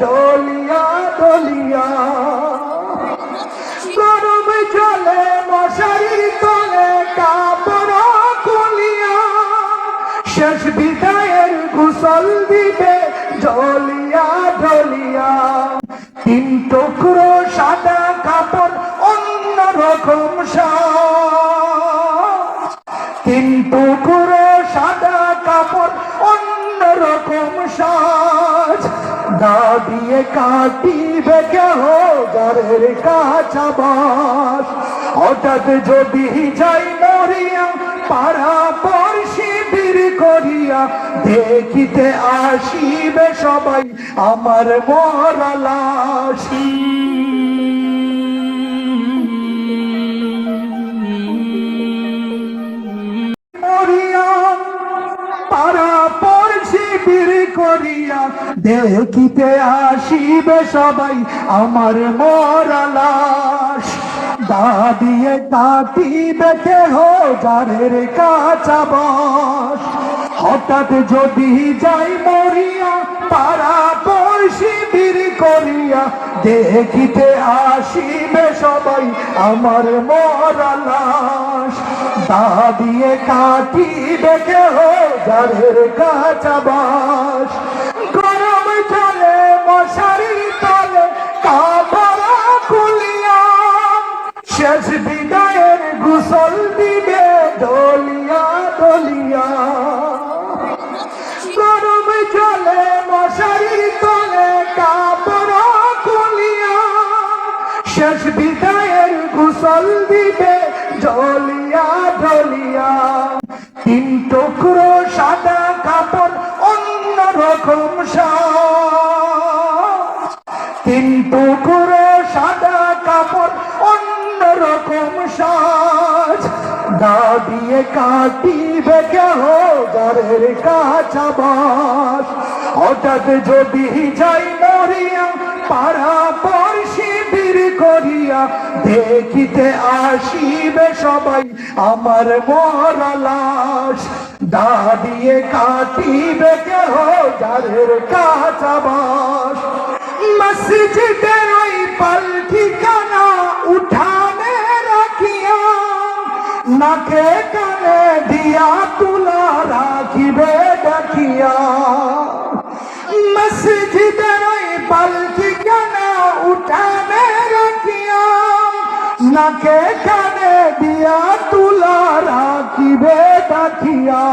ডলিয়া ডলিয়া। গরম জলে মশারি তলে কাপড় খুলিয়া। শেষ বিদায়ের কুশল দিবে ডলিয়া ডলিয়া। তিন টুকরো সাদা কাপড় দা দিয়ে কাটিবে কেহ জারের কাছা বাস। হঠাৎ যদি যাই মরিয়া, পাড়া পড়শি বীর করিয়া, দেখিতে আসিবে সবাই আমার মরা লাশি। দেখিতে আসিবে সবাই আমার মরা লাশ। দিয়ে কাটিবে কেহ যারের কাঁচা বাস। হঠাৎ যদি যাই মরিয়া, পাড়া পড়শি বীর করিয়া, দেখিতে আসিবে সবাই আমার মরা লাশ। দিয়ে কাটিবে কেহ যারের কাঁচা বাস। গুসল দিবে দলিয়া দলিয়া। গরম চলে মশারি তলে কাপড় খুলিয়া। শেষ বিদায়ের গুসল দিবে ঢলিয়া ঢলিয়া তিন টুকরো সাদা কাপড় অন্য রকম তিন টুকরো সাদা কাপড় অন্য দা দিয়ে কাটিবে কেহ গারের কাছা বাস? হঠাৎ যদি যাই মরিয়া, পাড়া পড়শি বীর করিয়া, দেখিতে আসিবে সবাই আমার মরা লাশ। দা দিয়ে কাটিবে কেহ যারের কাছা বাস? মসজিদের ওই পাল নাকে কানে দিয়া তুলা রাখিবে ডাকিয়া মসজিদের ওই পাল ঠিকানা উঠানে রাখিয়া। নাকে কানে দিয়া তুলা রাখিবে ডাকিয়া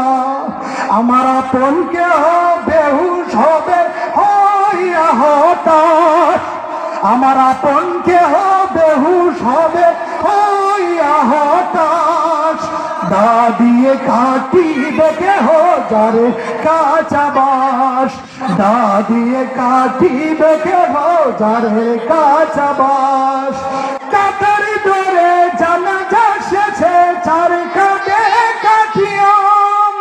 আমার আপন কেহ বেহুশ হবে, হইয়া হতাশ। আমার আপন কেহ হতাশ দা দিয়ে কাটিবে কেহ যারে কাঁচা বাস। দা দিয়ে কাটিবে কেহ যারে কাঁচা বাস। কাতার ধরে জানা যাচ্ছে চার কাঁদে কাটিয়াম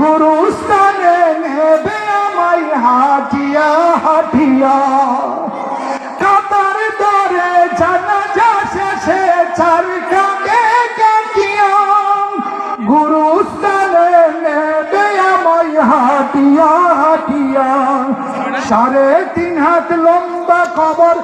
গুরুস্থানে নেবে আমায় হাটিয়া হাটিয়া হাটিয়া সাড়ে তিন হাত লম্বা কবর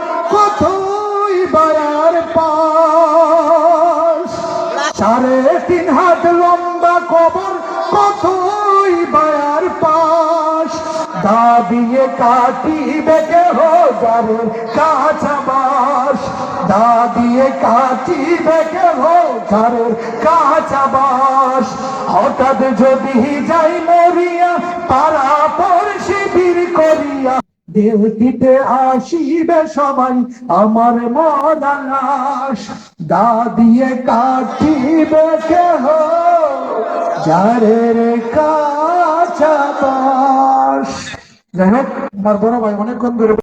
দা দিয়ে কাটিবে কেহ যারে বাস? দা দিয়ে কাটিবে কেহ যারে বাস? হঠাৎ যদি যাই মরিয়া, পাড়া পড়শি বীর করিয়া দেহটিতে আসিবে সবাই আমার মদালাস দা দিয়ে কাটিবে কেহ কাছা বাস যাই হোক আমার বড় ভাই অনেকক্ষণ ধরে